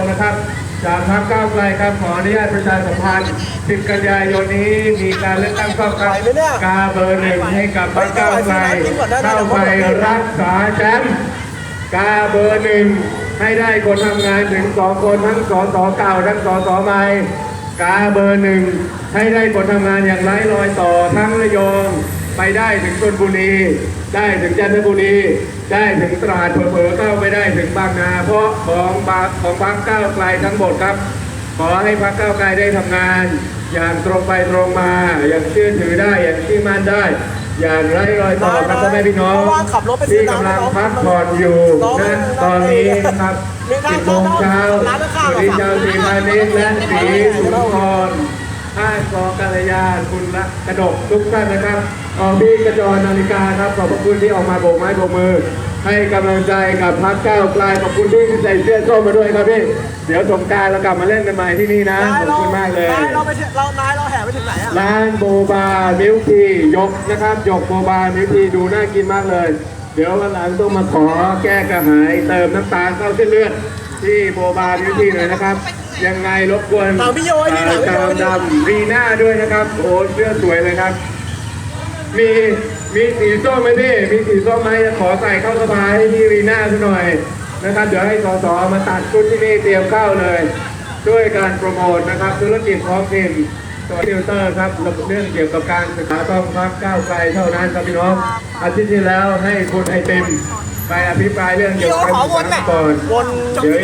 งนะครับ จากพรรคก้าวไกลครับขออนุญาตประชาสัมพันธ์ 10 กันยายนนี้มีการเลือกตั้งซ่อมครับกาเบอร์หนึ่งให้กับพรรคก้าวไกลเข้าไปรักษาแชมป์กาเบอร์หนึ่งให้ได้คนทำงานถึงสองคนทั้งสสเก่าทั้งสสใหม่กาเบอร์หนึ่งให้ได้คนทำงานอย่างไร้รอยต่อทั้งระยอง ไปได้ถึงชลบุรี ได้ถึงจันทบุรี ได้ถึงตราดเผลอๆเข้าไปได้ถึงบางนา เพราะของบาของพรรคก้าวไกลทั้งหมดครับ ขอให้พรรคก้าวไกลได้ทำงาน อย่างตรงไปตรงมา อย่างเชื่อถือได้อย่างที่มั่นได้ อย่างไร้รอยต่อครับพ่อแม่พี่น้องเพราะว่าขับรถไปซื้ที่อน้ำกำลังให้น้องพักผ่อนอยู่น้องนะตอนนี้นะครับมีร้าน10โมงเช้าร้านข้าวสุริเจ้าสีพาณิชย์และสีสุนทรท่าน กอกัลยาคุณละกระดกทุกท่านนะครับออกพี่กระจรนาฬิกาครับขอบพระคุณที่ออกมาโบกไม้โบกมือ ให้กำลังใจกับพักก้าวไกลขอบคุณที่ใส่เสื้อส้มมาด้วยครับพี่เดี๋ยวสงการเรากลับมาเล่นกันใหม่ที่นี่นะขอบคุณมากเลยนายเราไปเรานายเราแห่ไปถึงไหนอะร้านโบบามิลทียกนะครับยกโบบามิลทีดูน่ากินมากเลย เดี๋ยววันหลังต้องมาขอแก้กระหายเติมน้ำตาลเข้าเส้นเลือดที่โบบามิลทีหน่อยนะครับ ยังไงรบกวนถามพี่โยยดิถามพี่โยมยดิดำรีน้าด้วยนะครับ โอ้เสื้อสวยเลยครับ มีมีสีส้มไหมพี่ มีสีส้มไหมขอใส่เข้าสบายให้พี่รีน่าสักหน่อยนะครับ เดี๋ยวให้สสมาตัดชุดที่นี่เตรียมเข้าเลย ด้วยการโปรโมทนะครับ ธุรกิจท้องถิ่นตัวฟิลเตอร์ครับเรื่องเกี่ยวกับการศึกษาต้องพักก้าวไกลเท่านั้นครับพี่น้องอาทิตย์ที่แล้วให้คุณไอติมไปอภิปรายเรื่องเกี่ยวกับการศึกษาก่อนเดี๋ยว